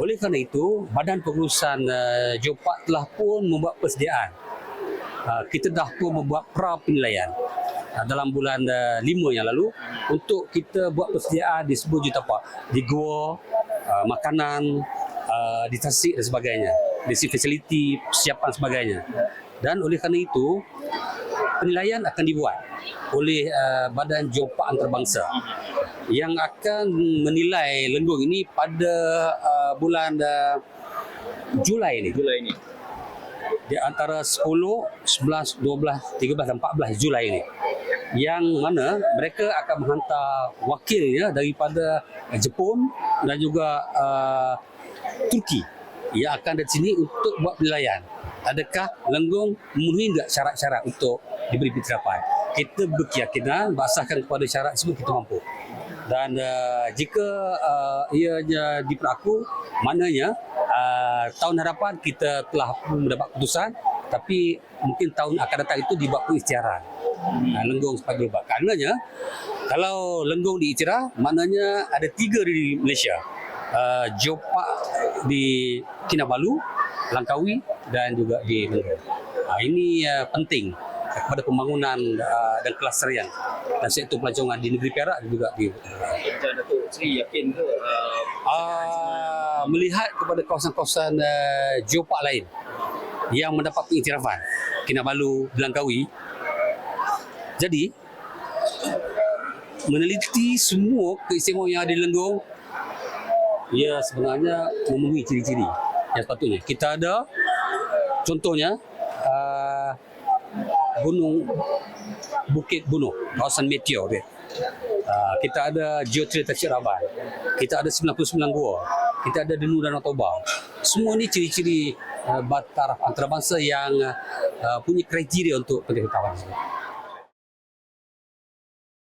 Oleh kerana itu, Badan Pengurusan uh, Geopark telah pun membuat persediaan. Uh, kita dah pun membuat pra penilaian uh, dalam bulan uh, 5 yang lalu untuk kita buat persediaan di sebuah juta pak di gua, uh, makanan, uh, di tasik dan sebagainya, di si fasiliti, persiapan sebagainya. Dan oleh kerana itu, penilaian akan dibuat oleh uh, Badan Geopark Antarabangsa yang akan menilai Lenggong ini pada uh, bulan uh, Julai ini. Julai ini. Di antara 10, 11, 12, 13 dan 14 Julai ini. Yang mana mereka akan menghantar wakilnya daripada uh, Jepun dan juga uh, Turki yang akan dari sini untuk buat penilaian. Adakah Lenggong memenuhi tak syarat-syarat untuk diberi pencerapan? Kita berkeyakinan berdasarkan kepada syarat tersebut kita mampu dan uh, jika uh, ianya diperaku maknanya uh, tahun hadapan kita telah mendapat keputusan tapi mungkin tahun akan datang itu dibuat pengisytiharan. Uh, lenggong sebagai global karenanya kalau lenggong diiktiraf maknanya ada tiga di Malaysia. Uh, Geopark di Kinabalu Langkawi dan juga di Lenggong. Uh, ini uh, penting kepada pembangunan uh, dan kelestarian dan sektor pelancongan di negeri Perak juga di Datuk Seri yakin ke uh, uh, melihat kepada kawasan-kawasan uh, geopark lain yang mendapat pengiktirafan Kinabalu, Langkawi jadi meneliti semua keistimewaan yang ada di Lenggong ia sebenarnya memenuhi ciri-ciri. Yang sepatutnya kita ada contohnya uh, gunung Bukit Bunuh, kawasan meteor dia. Uh, kita ada geotrail Raban. Kita ada 99 gua. Kita ada Denu Danau Toba. Semua ni ciri-ciri uh, taraf antarabangsa yang uh, punya kriteria untuk penderitahuan.